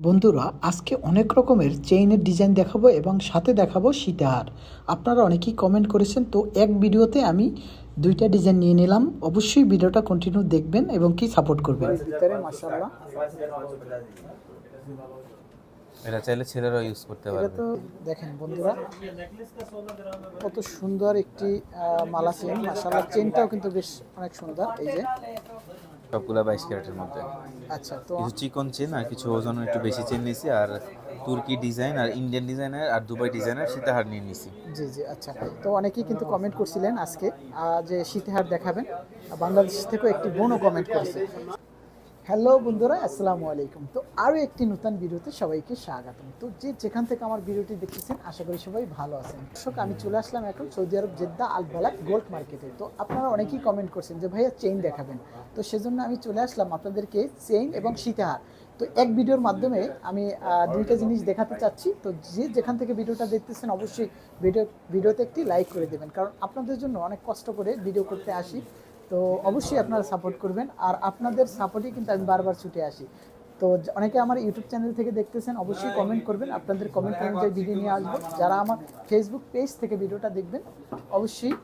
বন্ধুরা আজকে অনেক রকমের চেইনের ডিজাইন দেখাবো এবং সাথে দেখাবো সীতাহার আপনারা অনেকেই কমেন্ট করেছেন তো এক ভিডিওতে আমি দুইটা ডিজাইন নিয়ে নিলাম। অবশ্যই ভিডিওটা কন্টিনিউ দেখবেন এবং কি সাপোর্ট করবেন। এটা চাইলে ছেলেরাও ইউজ করতে এটা তো দেখেন বন্ধুরা কত সুন্দর একটি মালা চেন মাশাআল্লাহ চেনটাও কিন্তু বেশ অনেক সুন্দর। এই যে সবগুলা বাইশ ক্যারেটের মধ্যে। আচ্ছা তো কিছু চিকন চেন আর কিছু ওজন একটু বেশি চেন নিয়েছি আর তুর্কি ডিজাইন আর ইন্ডিয়ান ডিজাইনার আর দুবাই ডিজাইনের সীতাহার নিয়ে নিয়েছি। জি জি আচ্ছা। তো অনেকেই কিন্তু কমেন্ট করছিলেন আজকে যে সীতাহার দেখাবেন। বাংলাদেশ থেকেও একটি বোনও কমেন্ট করেছে। হ্যালো বন্ধুরা, আসসালামু আলাইকুম। তো আরও একটি নতুন ভিডিওতে সবাইকে স্বাগতম। তো যে যেখান থেকে আমার ভিডিওটি দেখতেছেন, আশা করি সবাই ভালো আছেন। দর্শক, আমি চলে আসলাম এখন সৌদি আরব জেদ্দা আল বালাক গোল্ড মার্কেটে। তো আপনারা অনেকেই কমেন্ট করছেন যে, ভাইয়া চেইন দেখাবেন। তো সেজন্য আমি চলে আসলাম আপনাদেরকে চেইন এবং সীতাহার। তো এক ভিডিওর মাধ্যমে আমি দুইটা জিনিস দেখাতে চাচ্ছি। তো যে যেখান থেকে ভিডিওটা দেখতেছেন, অবশ্যই ভিডিও, ভিডিওতে একটি লাইক করে দেবেন। কারণ আপনাদের জন্য অনেক কষ্ট করে ভিডিও করতে আসি। তো অবশ্যই আপনারা সাপোর্ট করবেন। আর আপনাদের সাপোর্টই কিন্তু আমি বারবার ছুটে আসি। তো অনেকে আমার ইউটিউব চ্যানেল থেকে দেখতেছেন অবশ্যই কমেন্ট করবেন। আপনাদের কমেন্ট অনুযায়ী ভিডিও নিয়ে আসব। যারা আমার ফেসবুক পেজ থেকে ভিডিওটা দেখবেন অবশ্যই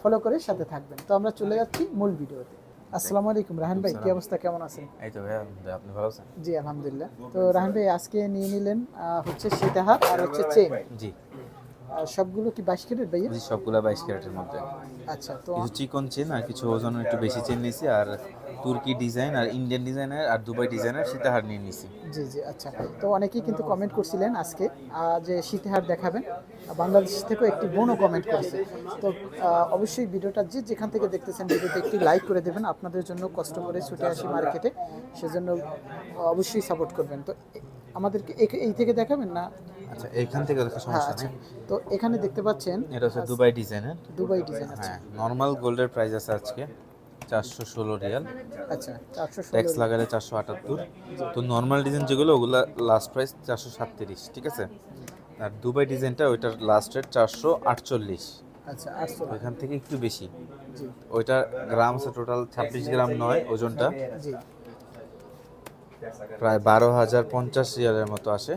ফলো করে সাথে থাকবেন। তো আমরা চলে যাচ্ছি মূল ভিডিওতে আসসালামু আলাইকুম রাহান ভাই কি অবস্থা? কেমন আছেন? এই তো আলহামদুলিল্লাহ, আপনি ভালো আছেন? জি আলহামদুলিল্লাহ। তো রাহান ভাই আজকে নিয়ে নিলেন হচ্ছে সীতাহার আর হচ্ছে চেন জি। সবগুলো কি বাইশ ক্যারেট ভাইয়া? জি সবগুলা বাইশ ক্যারেটের মধ্যে। আচ্ছা তো কিছু চিকন চেন আর কিছু ওজন একটু বেশি চেন নিয়েছি আর তুর্কি ডিজাইন আর ইন্ডিয়ান ডিজাইনের আর দুবাই ডিজাইনের সীতাহার নিয়ে নিয়েছি। জি জি আচ্ছা। তো অনেকেই কিন্তু কমেন্ট করছিলেন আজকে যে শীতেহার দেখাবেন। বাংলাদেশ থেকেও একটি বোনও কমেন্ট করেছে। তো অবশ্যই ভিডিওটা যে যেখান থেকে দেখতেছেন ভিডিওতে একটি লাইক করে দেবেন। আপনাদের জন্য কষ্ট করে ছুটে আসি মার্কেটে সেজন্য অবশ্যই সাপোর্ট করবেন। তো আমাদেরকে এই থেকে দেখাবেন না আচ্ছা এইখান থেকে দেখা হ্যাঁ সমস্যা আচ্ছা। নেই। তো এখানে দেখতে পাচ্ছেন এটা হচ্ছে দুবাই ডিজাইনের। দুবাই ডিজাইন আছে হ্যাঁ নর্মাল গোল্ডের প্রাইস আছে আজকে চারশো ষোলো রিয়াল। আচ্ছা চারশো ট্যাক্স লাগালে চারশো আটাত্তর। তো নর্মাল ডিজাইন যেগুলো ওগুলো লাস্ট প্রাইস চারশো সাতত্রিশ ঠিক আছে? আর দুবাই ডিজাইনটা ওইটার লাস্ট রেট চারশো আটচল্লিশ। আচ্ছা ওইখান থেকে একটু বেশি। ওইটা গ্রাম আছে টোটাল ছাব্বিশ গ্রাম নয় ওজনটা। জি। প্রায় বারো হাজার পঞ্চাশ রিয়ালের মতো আসে।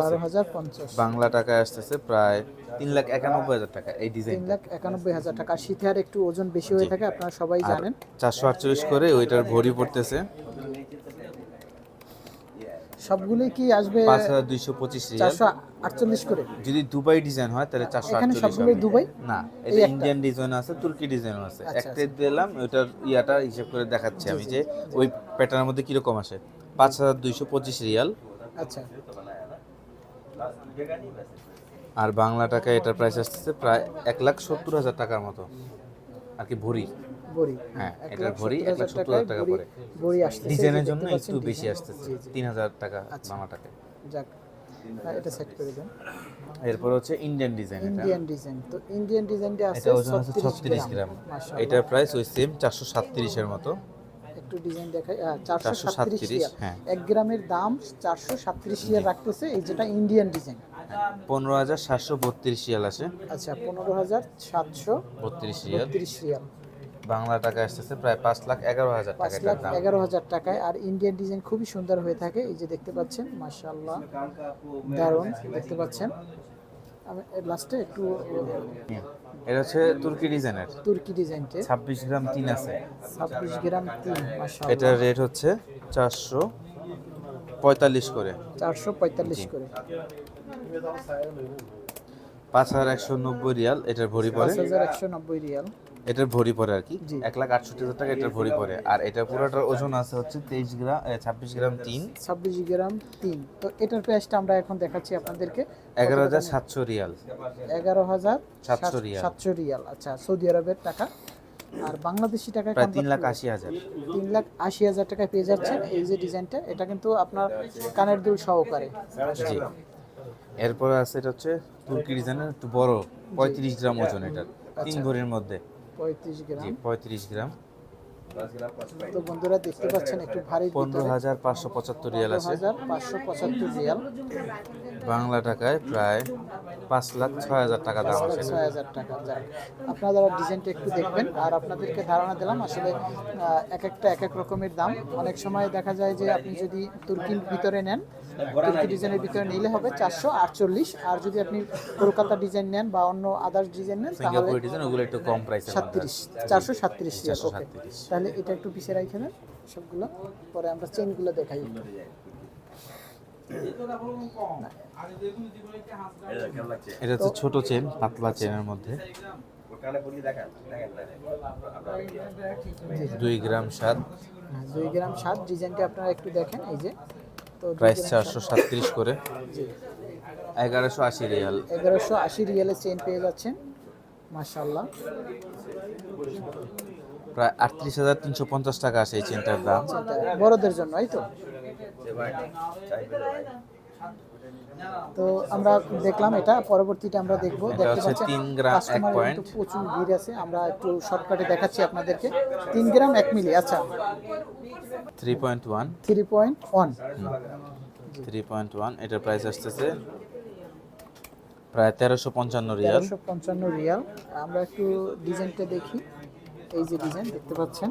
বারো হাজার পঞ্চাশ। বাংলা টাকায় আসতেছে প্রায় তিন লাখ একানব্বই হাজার টাকা এই তিন ডিজাইন লাখ একানব্বই হাজার টাকা। শীতে আর একটু ওজন বেশি হয়ে থাকে আপনারা সবাই জানেন। চারশো আটচল্লিশ করে ওইটার ভরি পড়তেছে। সবগুলোই কি আসবে পাঁচ হাজার দুইশো পঁচিশ রিয়াল? চারশো আটচল্লিশ করে? যদি দুবাই ডিজাইন হয় তাহলে চারশো এখানে সবগুলোই দুবাই? না এটা ইন্ডিয়ান ডিজাইন আছে তুর্কি ডিজাইন আছে। আচ্ছা, একটা দিলাম ওইটার ইয়াটা হিসাব করে দেখাচ্ছি আমি যে ওই প্যাটার্নের মধ্যে কীরকম আসে। পাঁচ হাজার দুইশো পঁচিশ রিয়াল। আচ্ছা। আর বাংলা টাকা এটার প্রাইস আসতেছে প্রায় এক লাখ সত্তর হাজার টাকার মতো। আর কি ভরি। বড়ি হ্যাঁ, এটার ভরি এক লাখ সত্তর হাজার টাকা পড়ে। বড়ি আসতেছে ডিজাইনের জন্য একটু বেশি আসতেছে জি, জি। তিন হাজার টাকা। যাক এটা সেট করে দেন। এরপর হচ্ছে ইন্ডিয়ান ডিজাইন এটা। ইন্ডিয়ান ডিজাইন তো ইন্ডিয়ান ডিজাইনটা আছে এটা ওজন আছে ছত্রিশ গ্রাম। এটার প্রাইস ওই সেম চারশো সাতত্রিশের মতো। একটু ডিজাইন দেখাই চারশো 437 হ্যাঁ। এক গ্রামের দাম চারশো সাতত্রিশ রিয়াল রাখতেছে এই যেটা ইন্ডিয়ান ডিজাইন পনেরো হাজার সাতশো বত্রিশ রিয়াল আসে আচ্ছা পনেরো হাজার সাতশো বত্রিশ রিয়াল বত্রিশ রিয়াল বাংলা টাকা আসতেছে প্রায় পাঁচ লাখ এগারো হাজার পাঁচ টাকা লাখ দাম। এগারো হাজার টাকায়। আর ইন্ডিয়ান ডিজাইন খুবই সুন্দর হয়ে থাকে। এই যে দেখতে পাচ্ছেন মাশাআল্লাহ দারুণ দেখতে পাচ্ছেন। লাস্টে একটু এটা হচ্ছে তুর্কি ডিজাইনের। তুর্কি ডিজাইনটা। ছাব্বিশ গ্রাম তিন আছে। ছাব্বিশ গ্রাম তিন মাশাআল্লাহ। এটার রেট হচ্ছে চারশো পঁয়তাল্লিশ করে। চারশো পঁয়তাল্লিশ করে। পাঁচ হাজার একশো নব্বই রিয়াল এটার ভরি পড়ে। পাঁচ হাজার একশো নব্বই রিয়াল। এটার ভরি পড়ে আর কি। এক লাখ আটষট্টি হাজার টাকা এটার ভরি পড়ে আর এটা পুরোটার ওজন আছে হচ্ছে তেইশ গ্রাম ছাব্বিশ গ্রাম তিন। ছাব্বিশ গ্রাম তিন। তো এটার প্রাইসটা আমরা এখন দেখাচ্ছি আপনাদেরকে। এগারো হাজার সাতশো রিয়াল। এগারো হাজার সাতশো রিয়াল। সাতশো রিয়াল। আচ্ছা সৌদি আরবের টাকা। আর বাংলাদেশি টাকায় প্রায় তিন লাখ আশি হাজার। তিন লাখ আশি হাজার টাকায় পেয়ে যাচ্ছেন এই যে ডিজাইনটা। এটা কিন্তু আপনার কানের দুল সহকারে। জি। এরপরে আছে এটা হচ্ছে তুর্কি ডিজাইনের একটু বড় পঁয়ত্রিশ গ্রাম ওজন এটার। তিন আচ্ছা। ভরির মধ্যে। পঁয়ত্রিশ গ্রাম। পঁয়ত্রিশ গ্রাম। তো বন্ধুরা দেখতে পাচ্ছেন একটু ভারী পনেরো হাজার পাঁচশো পঁচাত্তর রিয়াল আছে। হাজার পাঁচশো পঁচাত্তর রিয়াল। বাংলা টাকায় প্রায় পাঁচ লাখ ছয় হাজার টাকা দাম আছে। ছয় হাজার টাকা যাক। আপনারা ডিজাইনটা একটু দেখবেন। আর আপনাদেরকে ধারণা দিলাম আসলে এক একটা এক এক রকমের দাম। অনেক সময় দেখা যায় যে আপনি যদি তুর্কির ভিতরে নেন তুর্কি ডিজাইনের ভিতরে নিলে হবে চারশো আটচল্লিশ। আর যদি আপনি কলকাতা ডিজাইন নেন বা অন্য আদার্স ডিজাইন নেন তাহলে ডিজাইন ওগুলো একটু কম প্রাইসে সাতত্রিশ চারশো সাতত্রিশ ওকে তাহলে এটা একটু পিছিয়ে রাখে দেন সবগুলো। পরে আমরা চেনগুলো দেখাই। এটা হচ্ছে ছোট চেন পাতলা চেনের মধ্যে। দুই গ্রাম সাত হ্যাঁ, দুই গ্রাম সাত ডিজাইনটা আপনারা একটু দেখেন এই যে। তো প্রাইস চারশো সাতত্রিশ করে। এগারোশো আশি রিয়াল। এগারোশো আশি রিয়ালে চেন পেয়ে যাচ্ছেন। মাশাল্লাহ প্রায় আটত্রিশ হাজার তিনশো পঞ্চাশ টাকা আসে এই চেনটার দাম। বড়দের জন্য এই তো তো আমরা দেখলাম এটা পরবর্তীতে আমরা দেখব। দেখতে পাচ্ছেন তিন গ্রাম এক পয়েন্ট। কিন্তু প্রচুর ভিড় আছে আমরা একটু শর্টকাটে দেখাচ্ছি আপনাদেরকে। তিন গ্রাম এক মিলি আচ্ছা। Three point one three point one three point one এটার প্রাইস আসতেছে প্রায় তেরোশো পঞ্চান্ন রিয়াল। তেরোশো পঞ্চান্ন রিয়াল। আমরা একটু ডিজাইনটা দেখি। এই যে ডিজাইন দেখতে পাচ্ছেন।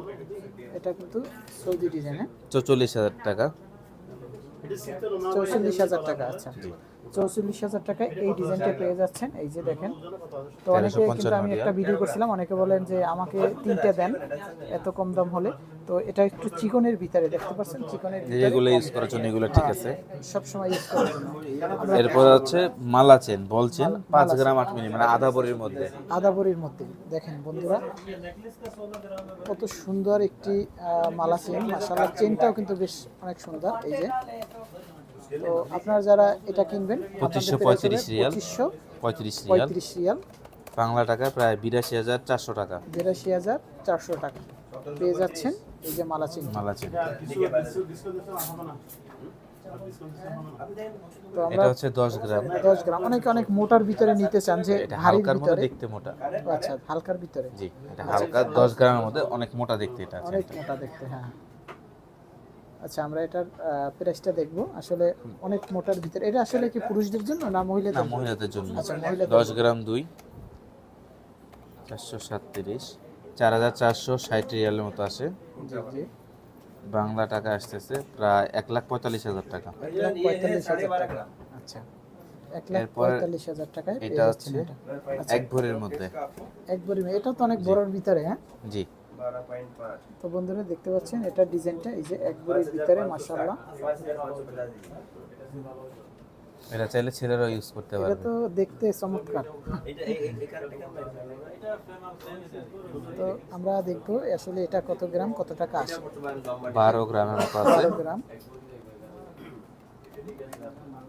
এটা কিন্তু সৌদি ডিজাইন চৌচল্লিশ হাজার টাকা। চৌচল্লিশ হাজার টাকা আচ্ছা চৌচল্লিশ হাজার টাকায় এই ডিজাইনটা পেয়ে যাচ্ছেন। এই যে দেখেন। তো অনেকে কিন্তু আমি একটা ভিডিও করছিলাম অনেকে বলেন যে আমাকে তিনটে দেন এত কম দাম হলে। তো এটা একটু চিকনের ভিতরে দেখতে পাচ্ছেন? চিকনের যেগুলো ইউজ করার জন্য এগুলো ঠিক আছে। সব সময় ইউজ করার জন্য। এরপর হচ্ছে মালা চেন বল চেন পাঁচ গ্রাম আট মিলি মানে আধা বড়ির মধ্যে। আদা বড়ির মধ্যে দেখেন বন্ধুরা। কত সুন্দর একটি মালা চেন মাসাল্লাহ চেনটাও কিন্তু বেশ অনেক সুন্দর এই যে। তো আপনারা যারা এটা কিনবেন পঁচিশশো পঁয়ত্রিশ রিয়াল। পঁচিশশো পঁয়ত্রিশ রিয়াল। পঁয়ত্রিশ রিয়াল। বাংলা টাকা প্রায় বিরাশি হাজার চারশো টাকা। বিরাশি হাজার চারশো টাকা। পেয়ে যাচ্ছেন এই যে মালা চেন মালা চেন এটা হচ্ছে দশ গ্রাম। দশ গ্রাম। অনেকে অনেক মোটার ভিতরে নিতে চান যে হালকার মধ্যে ভিতরে। দেখতে মোটা। আচ্ছা হালকার ভিতরে। জি এটা হালকা দশ গ্রামের মধ্যে অনেক মোটা দেখতে এটা আছে। অনেক মোটা দেখতে হ্যাঁ। আচ্ছা আমরা এটার প্রাইসটা দেখব। আসলে অনেক মোটার ভিতরে। এটা আসলে কি পুরুষদের জন্য না মহিলাদের জন্য? মহিলাদের জন্য। আচ্ছা দশ গ্রাম দুই। চারশো সাতত্রিশ। চার হাজার চারশো ষাট রিয়ালের মতো আসে। বাংলা টাকা আসতেছে প্রায় এক লাখ পঁয়তাল্লিশ হাজার টাকা। আচ্ছা। এক লাখ পঁয়তাল্লিশ হাজার টাকায় পেয়ে এটা হচ্ছে এক ভরির মধ্যে। এক বড়ি এটা তো অনেক বড়র ভিতরে হ্যাঁ? জি। তো বন্ধুরা দেখতে পাচ্ছেন এটা ডিজাইনটা এই যে এক বড়ির ভিতরে মাশাআল্লাহ। এটা চাইলে ছেলেরাও ইউজ করতে পারে এটা তো দেখতে চমৎকার। তো আমরা দেখব আসলে এটা কত গ্রাম কত টাকা আসে। বারো গ্রামের মতো আছে। বারো গ্রাম।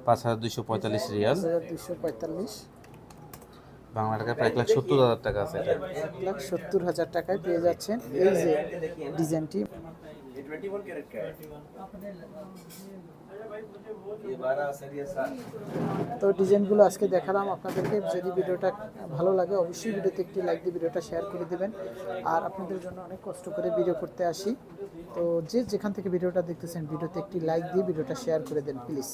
পাঁচ হাজার দুইশো পঁয়তাল্লিশ রিয়াল। পাঁচ হাজার দুশো পঁয়তাল্লিশ। বাংলা টাকা প্রায় এক লাখ সত্তর হাজার টাকা আছে। এক লাখ সত্তর হাজার টাকায় পেয়ে যাচ্ছেন। এই যে ডিজাইনটি। তো ডিজাইনগুলো আজকে দেখালাম আপনাদেরকে। যদি ভিডিওটা ভালো লাগে অবশ্যই ভিডিওতে একটি লাইক দিয়ে ভিডিওটা শেয়ার করে দিবেন। আর আপনাদের জন্য অনেক কষ্ট করে ভিডিও করতে আসি। তো যে যেখান থেকে ভিডিওটা দেখতেছেন ভিডিওতে একটি লাইক দিয়ে ভিডিওটা শেয়ার করে দেন প্লিজ।